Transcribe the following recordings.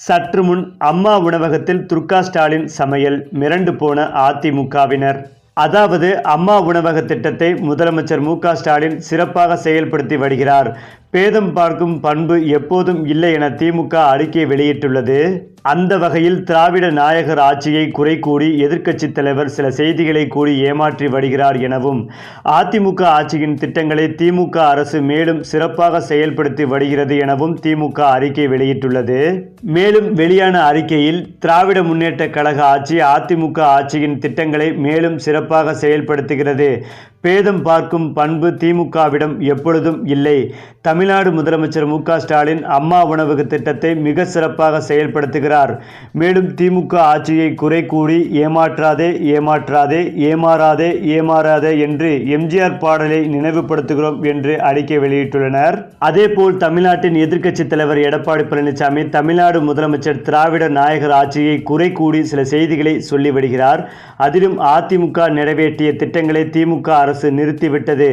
சற்று முன் அம்மா உணவகத்தில் துர்கா ஸ்டாலின் சமையல் மிரண்டு போன அதிமுகவினர். அதாவது அம்மா உணவக திட்டத்தை முதலமைச்சர் மு க ஸ்டாலின் சிறப்பாக செயல்படுத்தி வருகிறார். பேதம் பார்க்கும் பண்பு எப்போதும் இல்லை என திமுக அறிக்கை வெளியிட்டுள்ளது. அந்த வகையில் திராவிட நாயகர் ஆட்சியை குறை கூறி எதிர்க்கட்சித் தலைவர் சில செய்திகளை கூறி ஏமாற்றி வருகிறார் எனவும் அதிமுக ஆட்சியின் திட்டங்களை திமுக அரசு மேலும் சிறப்பாக செயல்படுத்தி வருகிறது எனவும் திமுக அறிக்கை வெளியிட்டுள்ளது. மேலும் வெளியான அறிக்கையில் திராவிட முன்னேற்ற கழக ஆட்சி அதிமுக ஆட்சியின் திட்டங்களை மேலும் சிறப்பாக செயல்படுத்துகிறது. பேதம் பார்க்கும் பண்பு திமுகவிடம் எப்பொழுதும் இல்லை. தமிழ்நாடு முதலமைச்சர் மு ஸ்டாலின் அம்மா உணவக திட்டத்தை மிக சிறப்பாக செயல்படுத்துகிறார். மேலும் திமுக ஆட்சியை குறை கூறி ஏமாற்றாதே ஏமாற்றாதே ஏமாறாதே ஏமாறாதே என்று எம்ஜிஆர் பாடலை நினைவுபடுத்துகிறோம் என்று அறிக்கை வெளியிட்டுள்ளனர். அதேபோல் தமிழ்நாட்டின் எதிர்க்கட்சித் தலைவர் எடப்பாடி பழனிசாமி தமிழ்நாடு முதலமைச்சர் திராவிட நாயகர் ஆட்சியை குறை கூடி சில செய்திகளை சொல்லி வருகிறார். அதிலும் அதிமுக நிறைவேற்றிய திட்டங்களை திமுக அரசு நிறுத்திவிட்டது.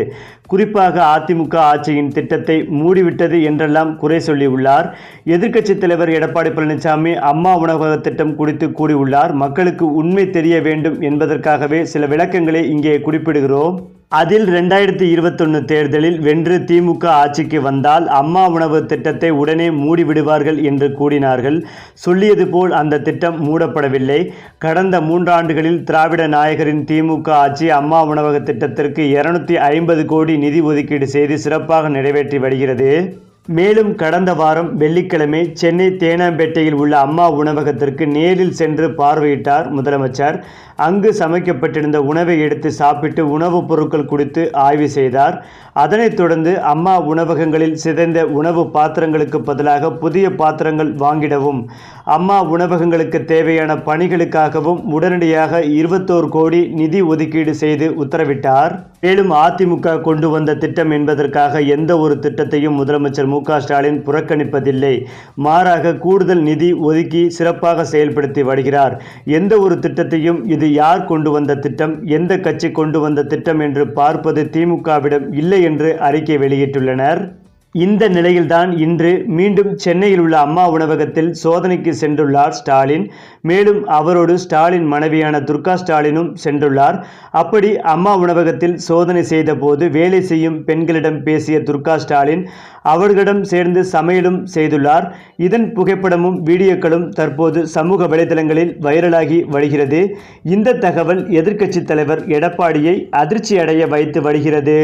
குறிப்பாக அதிமுக ஆட்சியின் திட்டத்தை மூடிவிட்டது என்றெல்லாம் குறை சொல்லியுள்ளார். எதிர்க்கட்சித் தலைவர் எடப்பாடி பழனிசாமி அம்மா உணவக திட்டம் குறித்து கூறியுள்ளார். மக்களுக்கு உண்மை தெரிய வேண்டும் என்பதற்காகவே சில விளக்கங்களை இங்கே குறிப்பிடுகிறோம். அதில் ரெண்டாயிரத்தி இருபத்தொன்று தேர்தலில் வென்று திமுக ஆட்சிக்கு வந்தால் அம்மா உணவு திட்டத்தை உடனே மூடிவிடுவார்கள் என்று கூறினார்கள். சொல்லியது போல் அந்த திட்டம் மூடப்படவில்லை. கடந்த மூன்றாண்டுகளில் திராவிட நாயகரின் திமுக ஆட்சி அம்மா உணவக திட்டத்திற்கு இருநூத்தி ஐம்பது கோடி நிதி ஒதுக்கீடு செய்து சிறப்பாக நிறைவேற்றி வருகிறது. மேலும் கடந்த வாரம் வெள்ளிக்கிழமை சென்னை தேனாம்பேட்டையில் உள்ள அம்மா உணவகத்திற்கு நேரில் சென்று பார்வையிட்டார் முதலமைச்சர். அங்கு சமைக்கப்பட்டிருந்த உணவை எடுத்து சாப்பிட்டு உணவுப் பொருட்கள் குறித்து ஆய்வு செய்தார். அதனைத் தொடர்ந்து அம்மா உணவகங்களில் சிதைந்த உணவு பாத்திரங்களுக்கு பதிலாக புதிய பாத்திரங்கள் வாங்கிடவும் அம்மா உணவகங்களுக்கு தேவையான பணிகளுக்காகவும் உடனடியாக இருபத்தோரு கோடி நிதி ஒதுக்கீடு செய்து உத்தரவிட்டார். மேலும் அதிமுக கொண்டு வந்த திட்டம் என்பதற்காக எந்த ஒரு திட்டத்தையும் முதலமைச்சர் மு க ஸ்டாலின் புறக்கணிப்பதில்லை. மாறாக கூடுதல் நிதி ஒதுக்கி சிறப்பாக செயல்படுத்தி வருகிறார். எந்த ஒரு திட்டத்தையும் இது யார் கொண்டு வந்த திட்டம் எந்த கட்சி கொண்டு வந்த திட்டம் என்று பார்ப்பது திமுகவிடம் இல்லை என்று அறிக்கை வெளியிட்டுள்ளனர். இந்த நிலையில்தான் இன்று மீண்டும் சென்னையில் உள்ள அம்மா உணவகத்தில் சோதனைக்கு சென்றுள்ளார் ஸ்டாலின். மேலும் அவரோடு ஸ்டாலின் மனைவியான துர்கா ஸ்டாலினும் சென்றுள்ளார். அப்படி அம்மா உணவகத்தில் சோதனை செய்தபோது வேலை செய்யும் பெண்களிடம் பேசிய துர்கா ஸ்டாலின் அவர்களிடம் சேர்ந்து சமையலும் செய்துள்ளார். இதன் புகைப்படமும் வீடியோக்களும் தற்போது சமூக வலைதளங்களில் வைரலாகி வருகிறது. இந்த தகவல் எதிர்க்கட்சித் தலைவர் எடப்பாடியை அதிர்ச்சி அடைய வைத்து வருகிறது.